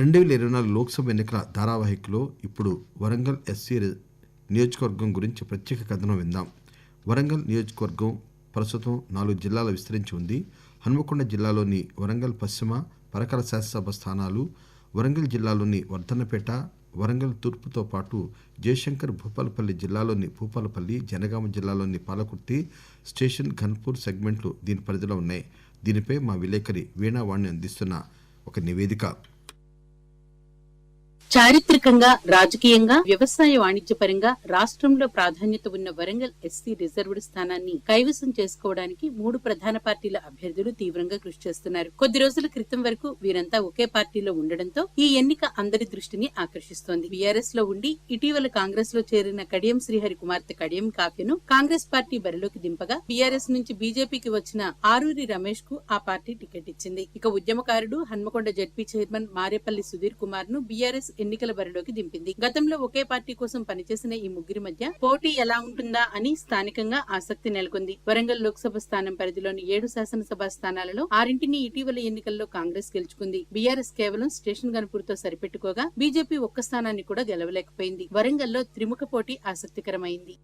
రెండు వేల ఇరవై నాలుగు లోక్సభ ఎన్నికల ధారావాహికలో ఇప్పుడు వరంగల్ ఎస్సీ నియోజకవర్గం గురించి ప్రత్యేక కథనం విందాం. వరంగల్ నియోజకవర్గం ప్రస్తుతం నాలుగు జిల్లాల విస్తరించి ఉంది. హన్మకొండ జిల్లాలోని వరంగల్ పశ్చిమ పరకాల శాసనసభ స్థానాలు వరంగల్ జిల్లాలోని వర్ధన్నపేట వరంగల్ తూర్పుతో పాటు జయశంకర్ భూపాలపల్లి జిల్లాలోని భూపాలపల్లి జనగామ జిల్లాలోని పాలకుర్తి స్టేషన్ ఘన్పూర్ సెగ్మెంట్లు దీని పరిధిలో ఉన్నాయి. దీనిపై మా విలేకరి వీణావాణి అందిస్తున్న ఒక నివేదిక. చారిత్రకంగా రాజకీయంగా వ్యవసాయ వాణిజ్యపరంగా రాష్ట్రంలో ప్రాధాన్యత ఉన్న వరంగల్ ఎస్సీ రిజర్వ్డ్ స్థానాన్ని కైవసం చేసుకోవడానికి మూడు ప్రధాన పార్టీల అభ్యర్థులు తీవ్రంగా కృషి చేస్తున్నారు. కొద్ది రోజుల క్రితం వరకు వీరంతా ఒకే పార్టీలో ఉండడంతో ఈ ఎన్నిక అందరి దృష్టిని ఆకర్షిస్తోంది. బీఆర్ఎస్లో ఉండి ఇటీవల కాంగ్రెస్లో చేరిన కడియం శ్రీహరి కుమార్తె కడియం కావ్యను కాంగ్రెస్ పార్టీ బరిలోకి దింపగా బీఆర్ఎస్ నుంచి బీజేపీకి వచ్చిన ఆరూరి రమేష్కు ఆ పార్టీ టికెట్ ఇచ్చింది. ఇక ఉద్యమకారుడు హన్మకొండ జడ్పీ చైర్మన్ మారేపల్లి సుధీర్ కుమార్ను బీఆర్ఎస్ ఎన్నికల బరిలోకి దింపింది. గతంలో ఒకే పార్టీ కోసం పనిచేసిన ఈ ముగ్గురి మధ్య పోటీ ఎలా ఉంటుందా అని స్థానికంగా ఆసక్తి నెలకొంది. వరంగల్ లోక్సభ స్థానం పరిధిలోని ఏడు శాసనసభ స్థానాలలో ఆరింటిని ఇటీవల ఎన్నికల్లో కాంగ్రెస్ గెలుచుకుంది. బీఆర్ఎస్ కేవలం స్టేషన్ గన్పూర్తో సరిపెట్టుకోగా బీజేపీ ఒక్క స్థానాన్ని కూడా గెలవలేకపోయింది. వరంగల్లో త్రిముఖ పోటీ ఆసక్తికరమైంది.